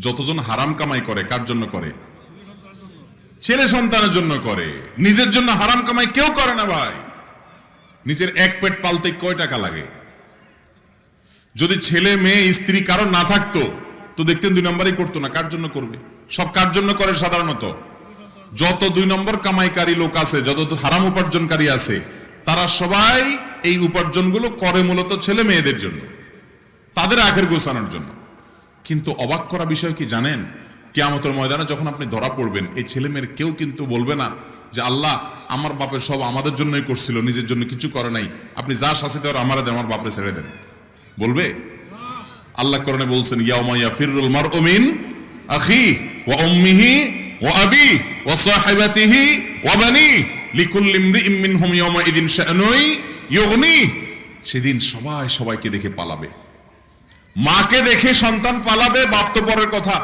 যতজন হারাম কামাই করে, কার জন্য করে? ছেলে সন্তানের জন্য করে। নিজের জন্য হারাম কামাই কেউ করে না ভাই। নিজের এক পেট পালতে কয় টাকা লাগে? যদি ছেলে, মেয়ে, স্ত্রী কারও না থাকতো, তো দেখতেন দুই নম্বরই করতো না, কার জন্য করবে? সব কার জন্য করে সাধারণত? যত দুই নম্বর কামাইকারী লোক আছে, যত হারাম উপার্জনকারী আছে, তারা সবাই এই উপার্জনগুলো করে মূলত ছেলে মেয়েদের জন্য, তাদের আখের গোছানোর জন্য। কিন্তু অবাক করা বিষয় কি জানেন? কেয়ামতের ময়দানে যখন আপনি ধরা পড়বেন, এই ছেলেমেয়ের কেউ কিন্তু বলবে না যে, আল্লাহ, আমার বাপের সব আমাদের জন্যই করছিল, নিজের জন্য কিছু করে নাই। আপনি যা শাসিত আমার দেন, আমার বাপরে ছেড়ে দেন। বলবে? আল্লাহ করণে বলছেন ইয়াউমাইয়া ফিরুল মারউমিন আখি ওয়া উম্মিহি ওয়া আবি ওয়া সাহিবাতিহি ওয়া বানি লিকুল্লি ইমরিইম মিনহুম ইয়াওমা ইদিন সেদিন সবাই সবাইকে দেখে পালাবে। মাকে দেখে সন্তান পালাবে বাপ্তপরের কথা।